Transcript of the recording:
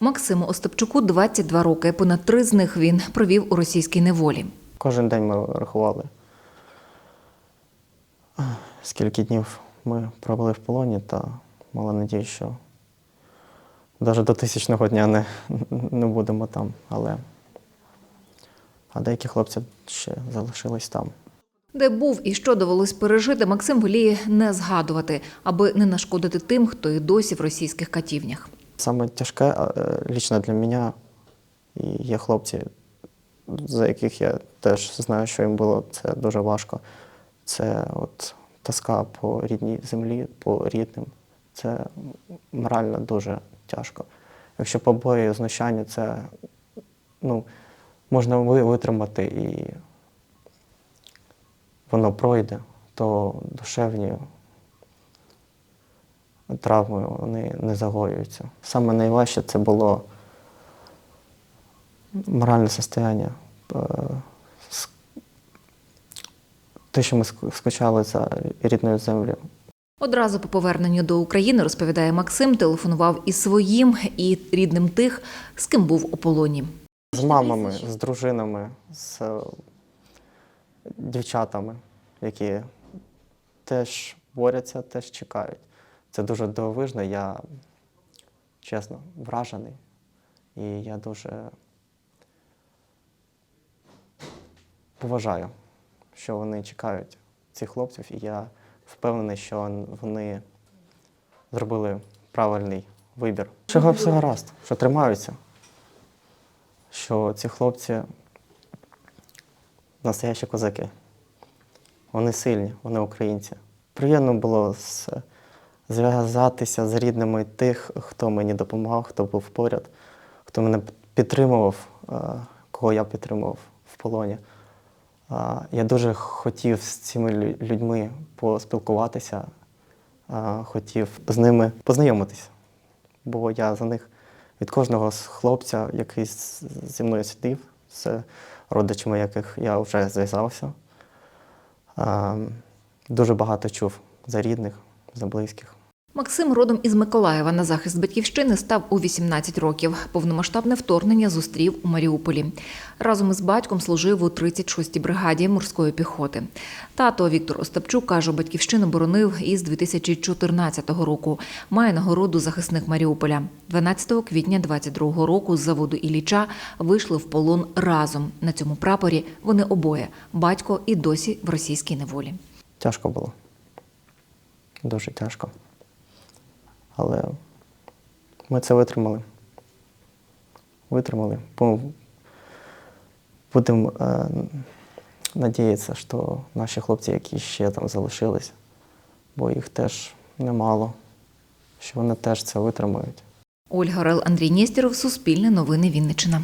Максиму Остапчуку 22 роки. Понад три з них він провів у російській неволі. Кожен день ми рахували, скільки днів ми пробули в полоні, та мала надію, що навіть до тисячного дня не, не будемо там. Але а деякі хлопці ще залишились там. Де був і що довелось пережити, Максим воліє не згадувати, аби не нашкодити тим, хто і досі в російських катівнях. Саме тяжке е, лічно для мене і є хлопці, за яких я теж знаю, що їм було це дуже важко. Це от тоска по рідній землі, по рідним. Це морально дуже тяжко. Якщо побої, знущання, це ну, можна витримати і воно пройде, то душевні травми вони не загоюються. Саме найважче це було моральне состояння. Е, Те, що ми ск- скучали за рідною землею. Одразу по поверненню до України, розповідає Максим, телефонував і своїм, і рідним тих, з ким був у полоні. З мамами, з дружинами, з е, дівчатами, які теж борються, теж чекають. Це дуже дивовижно. Я чесно вражений. І я дуже поважаю, що вони чекають цих хлопців, і я впевнений, що вони зробили правильний вибір. Чого все гаразд, що тримаються що ці хлопці настоящі козаки. Вони сильні, вони українці. Приємно було з- зв'язатися з рідними тих, хто мені допомагав, хто був поряд, хто мене підтримував, е, кого я підтримував в полоні. Я дуже хотів з цими людьми поспілкуватися, хотів з ними познайомитися, бо я за них від кожного з хлопця, який зі мною сидів, з родичами яких я вже зв'язався. Дуже багато чув за рідних, за близьких. Максим родом із Миколаєва на захист батьківщини став у 18 років. Повномасштабне вторгнення зустрів у Маріуполі. Разом із батьком служив у 36-й бригаді морської піхоти. Тато Віктор Остапчук каже, батьківщину боронив із 2014 року. Має нагороду захисник Маріуполя. 12 квітня 22 року з заводу Ілліча вийшли в полон разом. На цьому прапорі вони обоє батько і досі в російській неволі. Тяжко було. Дуже тяжко. Але ми це витримали. Витримали. Будемо е, надіятися, що наші хлопці, які ще там залишились, бо їх теж немало, що вони теж це витримають. Ольга Рел, Андрій Нєстєров, Суспільне новини Вінниччина.